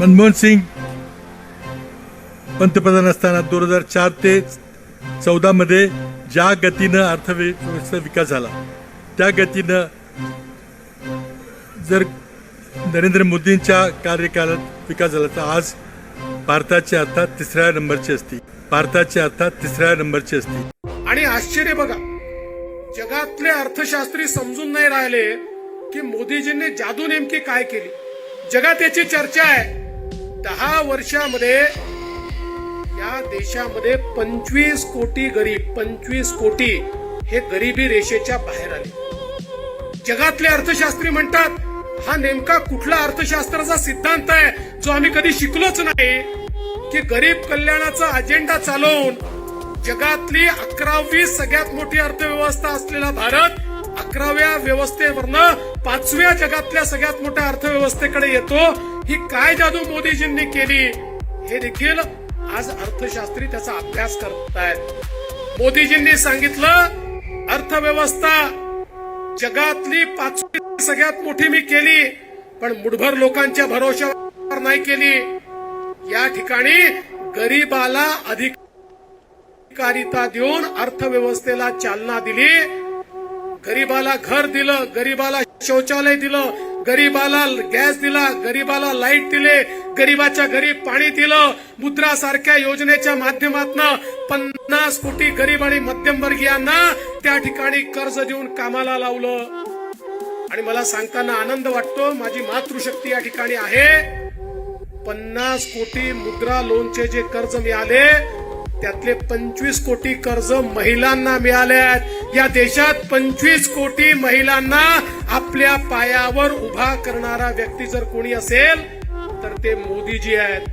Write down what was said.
मनमोहन सिंग पंतप्रधान असताना दोन हजार चार ते चौदा मध्ये ज्या गतीनं अर्थव्यवस्था विकास झाला त्या गतीनं जर नरेंद्र मोदींच्या कार्यकालात विकास झाला तर आज भारताची अर्थात तिसऱ्या नंबरची असती. भारताची अर्थात तिसऱ्या नंबरची असती. आणि आश्चर्य बघा जगातले अर्थशास्त्री समजून नाही राहिले की मोदीजींनी जादू नेमकी काय केली. जगात याची चर्चा आहे. दहा वर्षामध्ये या देशामध्ये पंचवीस कोटी गरीब पंचवीस कोटी हे गरिबी रेषेच्या बाहेर आले. जगातले अर्थशास्त्री म्हणतात हा नेमका कुठला अर्थशास्त्राचा सिद्धांत आहे जो आम्ही कधी शिकलोच नाही? की गरीब कल्याणाचा अजेंडा चालवून जगातली अकरावी सगळ्यात मोठी अर्थव्यवस्था असलेला भारत अकराव्या व्यवस्थेवरनं पाचव्या जगातल्या सगळ्यात मोठ्या अर्थव्यवस्थेकडे येतो. ही काय जादू मोदीजींनी केली? हे देखील आज अर्थशास्त्री त्याचा अभ्यास करतायत. मोदीजींनी सांगितलं अर्थव्यवस्था जगातली पाचवी सगळ्यात मोठी मी केली पण मुठभर लोकांच्या भरोशावर नाही केली. या ठिकाणी गरीबाला अधिक अधिकारिता देऊन अर्थव्यवस्थेला चालना दिली. गरीबाला घर दिलं गरीबाला शौचालय दिलं गरीबाला गॅस दिला गरीबाला लाइट दिले गरीबाच्या घरी पाणी दिलं मुद्रा सारख्या योजनेच्या माध्यमातून पन्नास कोटी गरीब आणि मध्यमवर्गीयांना त्या ठिकाणी कर्ज देऊन कामाला लावलं. आणि मला सांगताना आनंद वाटतो माझी मातृशक्ती या ठिकाणी आहे. पन्नास कोटी मुद्रा लोनचे जे कर्ज मिळाले त्यातले पंचवीस कोटी कर्ज महिलांना मिळाले आहेत. या देशात पंचवीस कोटी महिलांना आपल्या पायावर उभा करणारा व्यक्ती जर कोणी असेल तर ते मोदीजी आहेत.